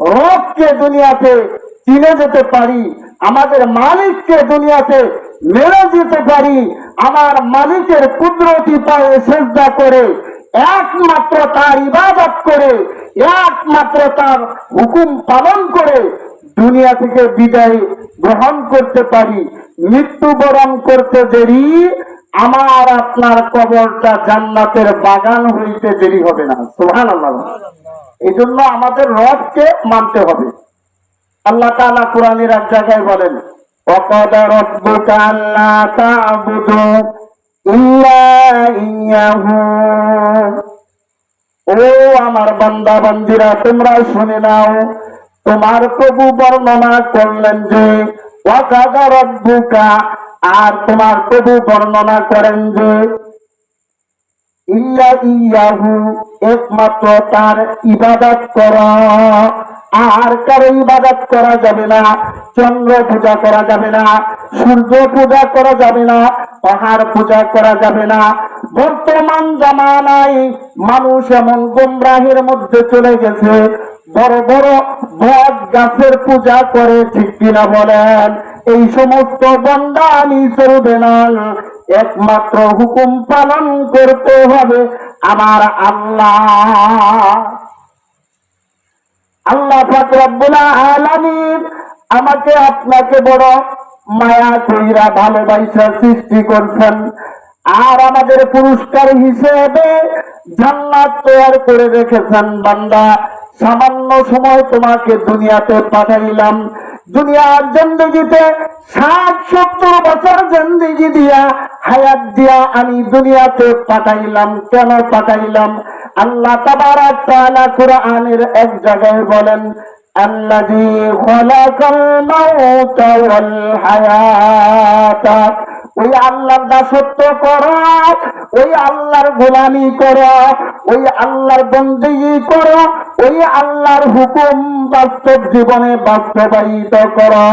রবকে দুনিয়াতে চিনে যেতে পারি, আমাদের মালিককে দুনিয়াতে মেরে যেতে পারি, আমার মালিকের কুদরতি পায়ে সেজদা করে, একমাত্র তার ইবাদত করে, একমাত্র তার হুকুম পালন করে দুনিয়া থেকে বিদায় গ্রহণ করতে পারি। মৃত্যুবরণ করতে দেরি, আমার আপনার কবরটা জান্নাতের বাগান হইতে দেরি হবে না। সোহান আল্লাহ এই জন্য আমাদের রবকে মানতে হবে আল্লাহ তাআলা কোরআনের এক জায়গায় বলেন وَقَدَ رَبُّكَ أَلَّا تَعْبُدُوا إِلَّا إِيَّاهُ ও আমার বান্দা বান্দিরা তোমরা শুনে নাও তোমার প্রভু বর্ণনা করলেন যে ওয়াকাদা রব্বুকা আর তোমার প্রভু বর্ণনা করেন যে ইয়াহু একমাত্র তার ইবাদত করা। আর কারও ইবাদত করা যাবে না, চন্দ্র পূজা করা যাবে না, সূর্য পূজা করা যাবে না, পাহাড় পূজা করা যাবে না। বর্তমান জামানায় মানুষ এমন গোমরাহের মধ্যে চলে গেছে, বড় বড় বট গাছের পূজা করে, ঠিক কিনা বলেন? এই সমস্ত বন্দানি চলবে না। একমাত্র হুকুম পালন করতে হবে আমার আল্লাহ। আল্লাহ পাক আলামিন আমাকে আপনাকে বড় মায়া, কইরা ভালোবাসা সৃষ্টি করছেন। আর আমাদের পুরস্কার হিসেবে জান্নাত তৈরি করে রেখেছেন। বান্দা, সামান্য সময় তোমাকে দুনিয়াতে পাঠাইলাম। দুনিয়ার জিন্দগিতে ষাট সত্তর বছর জিন্দগি দিয়া হায়াত দিয়া আমি দুনিয়াতে পাঠাইলাম কেন পাঠাইলাম আল্লাহ তাবারাক তাআলা কোরআনের এক জায়গায় বলেন الذي خلق الموت والحياة ওই আল্লাহর দাসত্ব করো, ওই আল্লাহর গোলামি করো, ওই আল্লাহর বন্দিগি করো, ওই আল্লাহর হুকুম বাস্তব জীবনে বাস্তবায়িত করো।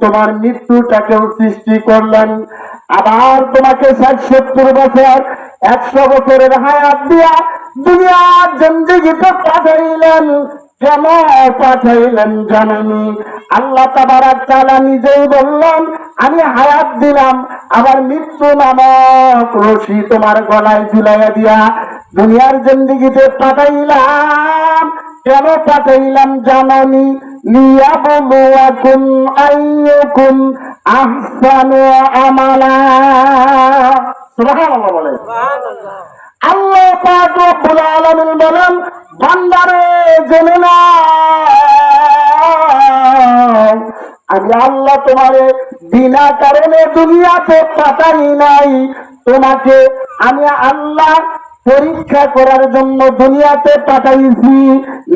তোমার মৃত্যুটাকেও সৃষ্টি করলেন। আবার তোমাকে ষাট সত্তর বছর, একশো বছরের হায়াত দিয়া দুনিয়ার জিন্দিগিতে পাঠাইলেন। কেন পাঠাইলেন জানেনি আল্লাহ তাবারাক তাআলা নিজেই বললেন আমি হায়াত দিলাম আবার মৃত্যু নামক রশি তোমার গলায় ঝুলাইয়া দিয়া দুনিয়ার জিন্দিগিতে পাঠাইলাম। কেন পাঠাইলাম জাননি লিয়াবলুয়াকুম আইয়ুকুম আহসানু আমালা। সুবহানাল্লাহ বলে আল্লাহ পাক রব্বুল আলামিন বলেন বান্দারে জেনে নাও আমি আল্লাহ তোমারে বিনা কারণে দুনিয়াতে পাঠাই নাই। তোমাকে আমি আল্লাহ পরীক্ষা করার জন্য দুনিয়াতে পাঠাইছি।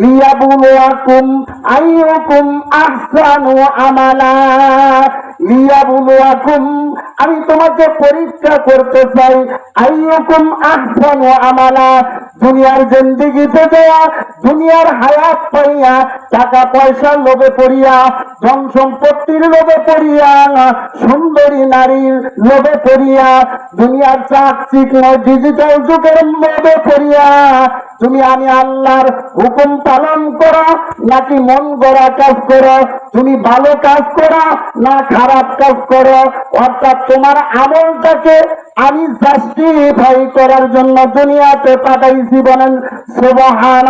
লিয়াবুলুয়াকুম আইয়ুকুম আহসানু আমালা। আমি তোমাকে পরীক্ষা করতে চাই। আইয়ুকুম আহসানু আমালা, দুনিয়ার জিন্দিগিতে দেয়া দুনিয়ার হায়াত পাইয়া টাকা পয়সার লোভে পড়িয়া ধন সম্পত্তির লোভে পড়িয়া, সুন্দরী নারীর লোভে পড়িয়া, দুনিয়ার চাকচিক্য ডিজিটাল যুগের লোভে পড়িয়া তুমি আমি আল্লাহর হুকুম পালন করো, নাকি মন গড়া কাজ করো? তুমি ভালো কাজ করো, না খারাপ কাজ করো? অর্থাৎ তোমার আমলটাকে আমি জাস্টিফাই করার জন্য দুনিয়াতে পাঠাইছি বলেন সুবহান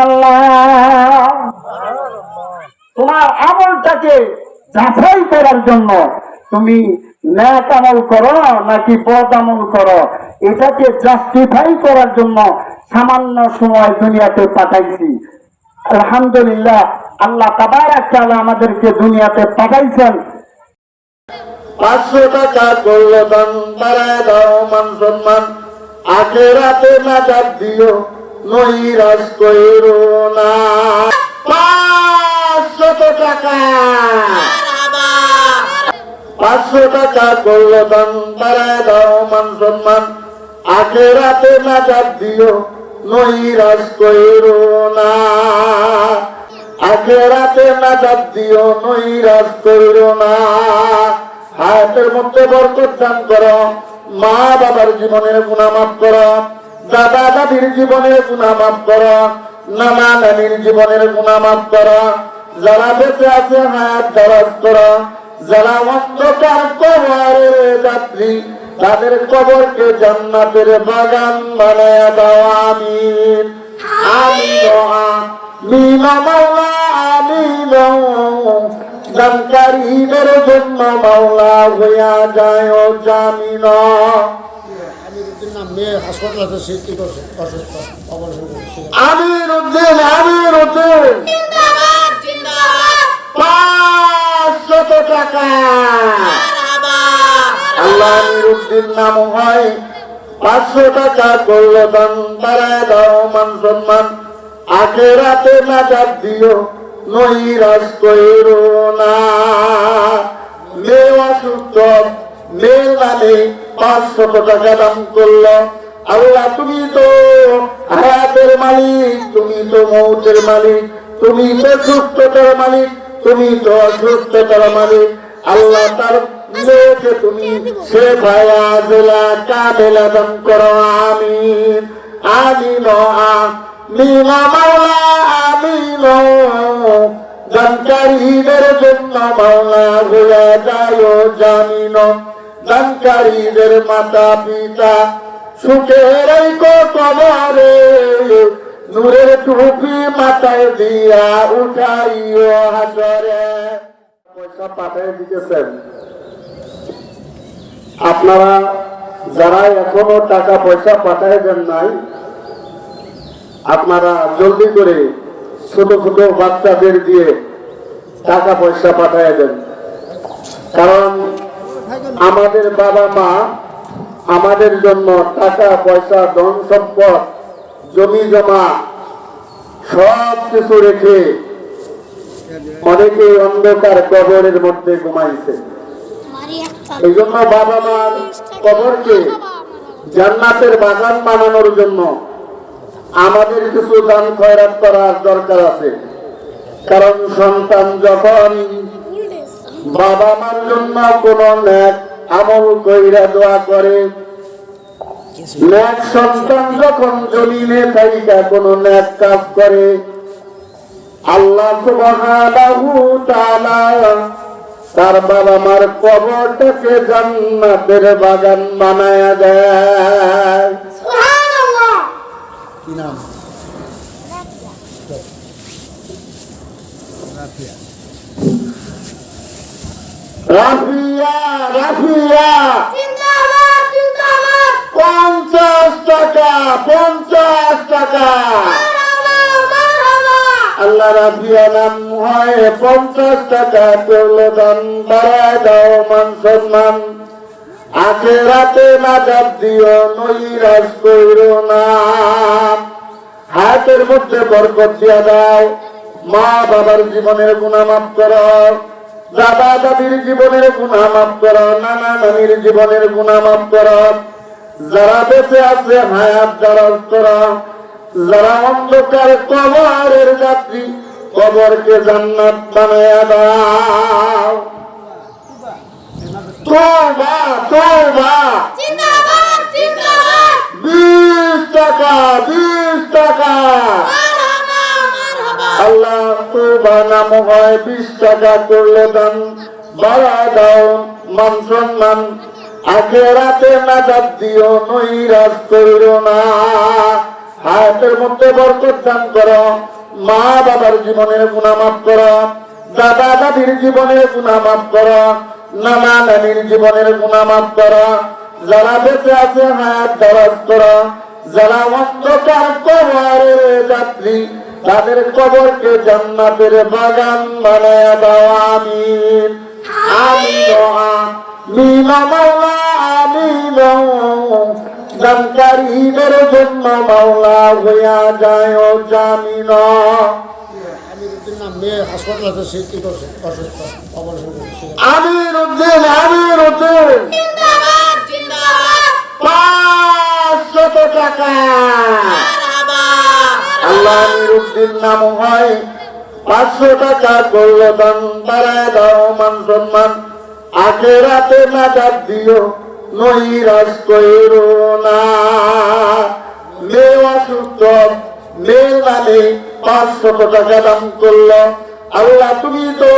তোমার আমলটাকে যাচাই করার জন্য তুমি ন্যাক আমল করো, নাকি বদ আমল করো? এটাকে জাস্টিফাই করার জন্য সামান্য সময় দুনিয়াতে পাঠাইছি। আলহামদুলিল্লাহ, আল্লাহ তাবারাক তাআলা আমাদেরকে দুনিয়াতে পাঠাইছেন। পাঁচশো টাকা করল দান বাড়ায় দাও মান সম্মান। আখেরাতে নাজাত দিও নৈরাজ কইরো না। পাঁচশত টাকা। পাঁচশো টাকা করল দান বাড়ায় দাও মান সম্মান। আখেরাতে নাজাত দিও নৈরাজ কইরো না। আখেরাতে নাজাত দিও নৈরাজ না। হায়াতের মধ্যে বরকত দান মা বাবার জীবনের গুণা মাফ করো দাদা দাদির জীবনের গুণা মাফ করো নানা নানির জীবনের গুণা মাফ করো, যারা বেঁচে আছে হায়াত দারাজ করো, যারা অন্ধকার কবরের যাত্রী তাদের কবরকে জান্নাতের বাগান বানায় দাও আমিন। আমিন আমিন মাওলা আমিন। জানকারীদের জন্য মাওলা হইয়া যায় জামিন। আমির উদ্দিন আমির উদ্দিন পাঁচশত টাকা। উদ্দিন নাম হয়। পাঁচশো টাকা করল দান মান সম্মান। আখেরাতে নাজাত দিও নৈরাজ কইরো না। মেয়ে অসুস্থ মেয়ের নামে পাঁচশত টাকা দান করল। আল্লাহ, তুমি তো হায়াতের মালিক, তুমি তো মৌতের মালিক, তুমি তো সুস্থতার মালিক, তুমি তো অসুস্থতার মালিক। আল্লাহ তার মেয়েকে তুমি সে ভায়া জেলা কামেলা দান করো আমিন। আমিন আমিন মাওলা আমিন জানকারীদের জন্য মাওলা হয়ে যায় জামিন। জানকারীদের মাতা পিতা সুখের কবরে নূরের টুপি মাথায় দিয়া উঠাইও হাসরে। পয়সা পাঠিয়ে দিতেছেন। আপনারা যারা এখনও টাকা পয়সা পাঠায় দেন নাই, আপনারা জলদি করে ছোট ছোট বাচ্চাদের দিয়ে টাকা পয়সা পাঠায় দেন। কারণ আমাদের বাবা মা আমাদের জন্য টাকা পয়সা, ধন সম্পদ, জমি জমা সব কিছু রেখে অনেকে অন্ধকার কবরের মধ্যে ঘুমাইছে। এই জন্য বাবা মার কবরকে জান্নাতের বাগান বানানোর জন্য আমাদের কিছু দান খয়রাত করার দরকার আছে। কারণ সন্তান যখন বাবা মার জন্য কোন ন্যাক আমল কইরা দোয়া করে ন্যাক সন্তান যখন জমিনে থাইকা কোন ন্যাক কাজ করে আল্লাহ সুবহানাহু তাআলা তার বাবা মার কবরটাকে জান্নাতের বাগান বানায়া দেয়। সুবহানাল্লাহ। কি নাম? রাফিয়া। রাফিয়া রাফিয়া। জিন্দাবাদ জিন্দাবাদ। পঞ্চাশ টাকা পঞ্চাশ টাকা। আল্লাহ রাফিয়া নাম হয় পঞ্চাশ টাকা করলে দান বাড়ায় দাও মান সম্মান। আখে রাতে নাজাব দিও নৈরাজ কইরো না। হাতের মধ্যে বরকত দিয়া দাও। মা বাবার জীবনের গুণা মাফ করো। দাদা দাদির জীবনের গুণা মাফ করো। নানা নানির জীবনের গুণা মাফ করো। যারা বেঁচে আছে হায়াত দারাজ করো। যারা অন্ধকার কবরের যাত্রী কবরকে জান্নাত বানায়া দাও। তোবা তোবা জিন্দাবাদ জিন্দাবাদ। বিশ টাকা বিশ টাকা। মারহাবা মারহাবা। আল্লাহ তোবা নাম হয় বিশ টাকা করলে দান। বাড়া দাও মান সম্মান। আখেরাতে নাজাত দিও নৈরাজ করিও না। হায়াতের মধ্যে বরকত দান করো, মা বাবার জীবনের গুণা মাফ করো, দাদা দাদির জীবনের গুণা মাফ করো, নানা নানির জীবনের গুণা মাফ করো, যারা বেঁচে আছে হায়াত দারাজ করো, যারা অন্ধকার কবরের যাত্রী, তাদের কবরকে জান্নাতের বাগান বানায় দাও, আমিন। আমিন আমিন মাওলা আমিন। জানকারীদের জন্য মাওলা হইয়া যায় জামিন। অপারেশন করছে আমির উদ্দিন আমির উদ্দিন পাঁচশত টাকা নাম হয় পাঁচশো টাকা করল দান দাও মান সম্মান। আখেরাতে নাজাত দিও। নৈরাজ কইরো না মেয়ে অসুস্থ মেয়ের নামে টাকা দাম করল। আল্লাহ, তুমি তো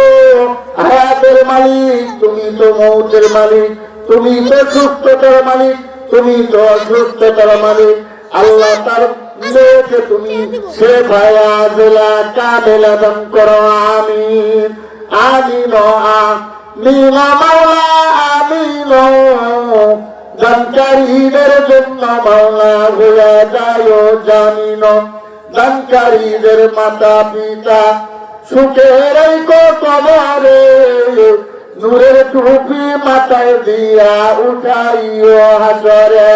হায়াতের মালিক, তুমি তো মৌতের মালিক, তুমি তো সুস্থতার মালিক, তুমি তো অসুস্থতার মালিক। আল্লাহ, তার মেয়েকে তুমি সে ভায়া জেলা কামেলা দান করো, আমিন। আমিন আমিন মাওলা আমিন দানকারীদের জন্য মাওলা যায় মাতা পিতা সুখের কবরে নূরের টুপি মাথায় দিয়া উঠাইও হাসরে।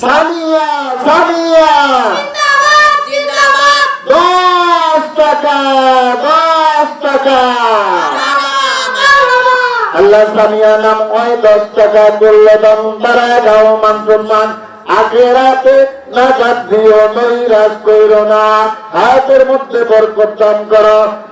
সামিয়া সামিয়া। জিন্দাবাদ জিন্দাবাদ। দশ টাকা দশ টাকা আল্লাহ সামিয়া নাম ওই দশ টাকা করলে বাড়ায় দাও মান সম্মান আখেরাতে নাজাত দিও নৈরাজ কইরো না। হাতের মধ্যে বরকত দান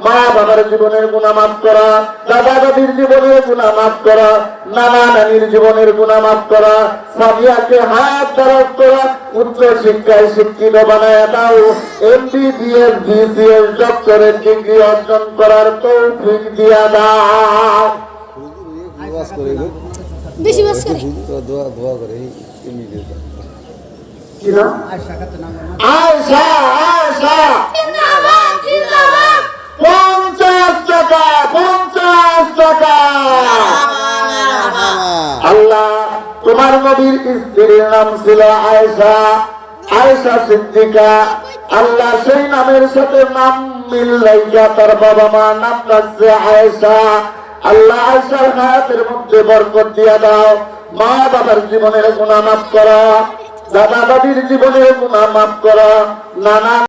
মা বাবার জীবনের গুণা মাফ করা। দাদা দাদির জীবনের গুণা মাফ করা। নানা নানির জীবনের গুণা মাফ করা। সামিয়াকে হাত দ্বারা করা। উচ্চ শিক্ষায় শিক্ষিত বানায় দাও। এমবিবিএস, বিসিএস ডক্টরের ডিগ্রি অর্জন করার তৌফিক দিয়া দাও। ওয়াজ করে বেশি বাস করে? তো দোয়া দোয়া করে এমনি দিয়ে কি নাম? আয়সা আয়সা জিন্দাবাদ জিন্দাবাদ! পঞ্চাশ টাকা পঞ্চাশ টাকা! আল্লাহ তোমার নবীর স্ত্রীর নাম ছিল আয়েশা আয়সা সিদ্দিকা। আল্লাহ সেই নামের সাথে নাম মিল লাইগা তার বাবা মা নাম রাখছে আয়েশা। আল্লাহ আয়েশার হায়াতের মধ্যে বরকত দিয়া দাও। মা বাবার জীবনের গুণা মাফ করা, দাদা দাদির জীবনের গুণা মাফ করা, নানা